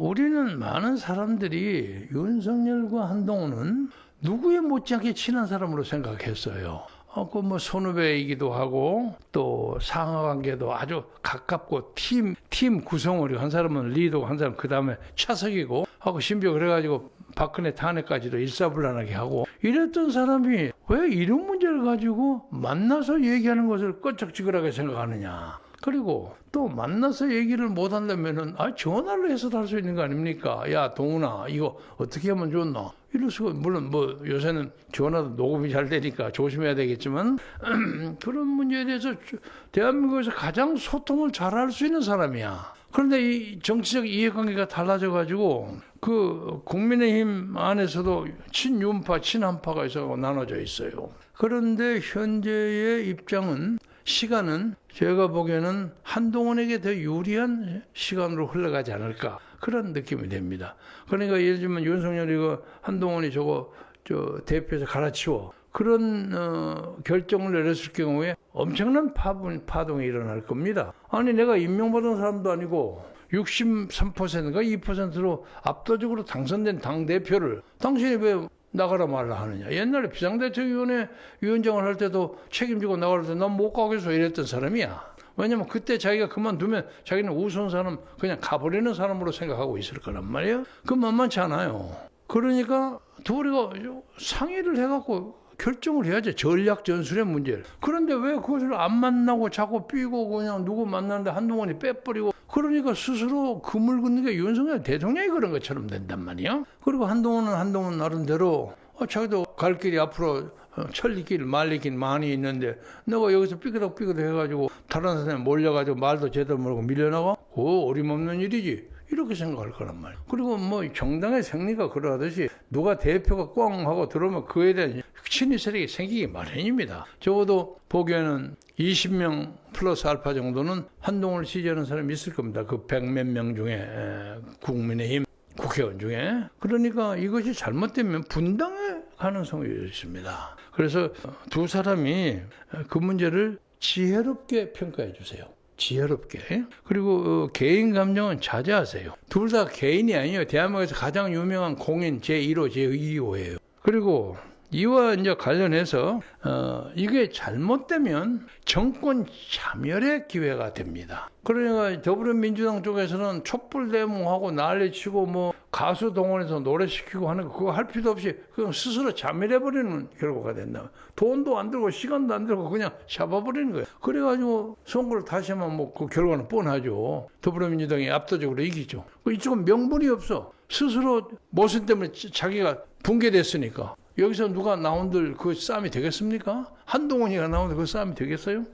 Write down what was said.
우리는 많은 사람들이 윤석열과 한동훈은 누구에 못지않게 친한 사람으로 생각했어요. 어, 그뭐 선후배이기도 하고 또 상하 관계도 아주 가깝고 팀, 팀 구성원이 한 사람은 리더고 한 사람은 그 다음에 차석이고 하고 심지어 그래가지고 박근혜 탄핵까지도 일사불란하게 하고 이랬던 사람이 왜 이런 문제를 가지고 만나서 얘기하는 것을 끄적지근하게 생각하느냐. 그리고 또 만나서 얘기를 못 한다면은 아 전화를 해서 할 수 있는 거 아닙니까? 야 동훈아 이거 어떻게 하면 좋나? 이럴 수가 물론 뭐 요새는 전화도 녹음이 잘 되니까 조심해야 되겠지만 그런 문제에 대해서 주- 대한민국에서 가장 소통을 잘 할 수 있는 사람이야. 그런데 이 정치적 이해관계가 달라져 가지고 그 국민의힘 안에서도 친윤파 친한파가 있어 나눠져 있어요. 그런데 현재의 입장은 시간은 제가 보기에는 한동훈에게 더 유리한 시간으로 흘러가지 않을까 그런 느낌이 됩니다. 그러니까 예를 들면 윤석열이 그 한동훈이 저거 저 대표에서 갈아치워 그런 어, 결정을 내렸을 경우에 엄청난 파분, 파동이 일어날 겁니다. 아니 내가 임명받은 사람도 아니고 63%가 2%로 압도적으로 당선된 당 대표를 당신이 왜 나가라 말라 하느냐. 옛날에 비상대책위원회 위원장을 할 때도 책임지고 나갈 때난 못 가겠어 이랬던 사람이야. 왜냐면 그때 자기가 그만두면 자기는 우스운 사람 그냥 가버리는 사람으로 생각하고 있을 거란 말이에요. 그 만만치 않아요. 그러니까 둘이가 상의를 해갖고 결정을 해야지 전략 전술의 문제를. 그런데 왜 그것을 안 만나고 자꾸 삐고 그냥 누구 만나는데 한동훈이 빼버리고 그러니까 스스로 금을 긋는 게 윤석열 대통령이 그런 것처럼 된단 말이야. 그리고 한동훈은 한동훈 나름대로 어, 자기도 갈 길이 앞으로 어, 천리길 말리길 많이 있는데 내가 여기서 삐그덕 삐그덕 해가지고 다른 사람이 몰려가지고 말도 제대로 모르고 밀려나가? 그거 어림없는 일이지. 이렇게 생각할 거란 말이야. 그리고 뭐 정당의 생리가 그러하듯이 누가 대표가 꽝 하고 들어오면 그에 대한 친위 세력이 생기기 마련입니다. 적어도 보기에는 20명 플러스 알파 정도는 한동훈을 지지하는 사람이 있을 겁니다. 그백몇명 중에 에, 국민의힘 국회의원 중에 그러니까 이것이 잘못되면 분당의 가능성이 있습니다. 그래서 두 사람이 그 문제를 지혜롭게 평가해 주세요. 지혜롭게 그리고 어, 개인 감정은 자제하세요. 둘 다 개인이 아니에요. 대한민국에서 가장 유명한 공인 제1호 제2호예요. 그리고 이와 이제 관련해서 어, 이게 잘못되면 정권 참여의 기회가 됩니다. 그러니까 더불어민주당 쪽에서는 촛불대몽하고 난리치고 뭐 가수 동원해서 노래 시키고 하는 거 그거 할 필요 없이 그냥 스스로 자멸해 버리는 결과가 된다. 돈도 안 들고 시간도 안 들고 그냥 잡아 버리는 거예요. 그래가지고 선거를 다시 하면 뭐그 결과는 뻔하죠. 더불어민주당이 압도적으로 이기죠. 그 이쪽은 명분이 없어. 스스로 모순 때문에 자- 자기가 붕괴됐으니까. 여기서 누가 나온들 그 싸움이 되겠습니까? 한동훈이가 나오는데 그 싸움이 되겠어요?